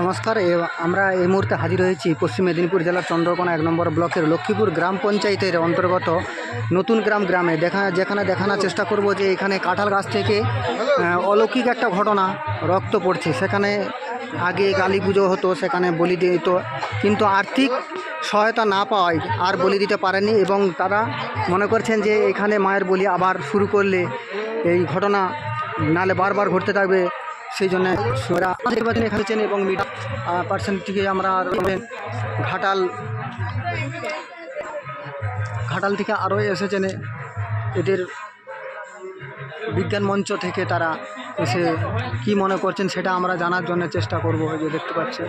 নমস্কার আমরা এই মুহূর্তে হাজির হয়েছি পশ্চিম মেদিনীপুর জেলার চন্দ্রকোনা এক নম্বর ব্লকের লক্ষ্মীপুর গ্রাম পঞ্চায়েতের অন্তর্গত নতুন গ্রাম গ্রামে। দেখা, যেখানে দেখানোর চেষ্টা করব যে এখানে কাঁঠাল গাছ থেকে অলৌকিক একটা ঘটনা রক্ত পড়ছে। সেখানে আগে কালী পুজো হতো, সেখানে বলি দিত, কিন্তু আর্থিক সহায়তা না পাওয়ায় আর বলি দিতে পারেনি এবং তারা মনে করছেন যে এখানে মায়ের বলি আবার শুরু করলে এই ঘটনা নালে বারবার ঘটতে থাকবে। সেই জন্য আছেন এবং মিডিয়া পার্সেন্ট থেকে আমরা ঘাটাল ঘাটাল থেকে আরও এসেছেন এদের বিজ্ঞান মঞ্চ থেকে তারা এসে কি মনে করছেন সেটা আমরা জানার জন্য চেষ্টা করব যে দেখতে পাচ্ছেন।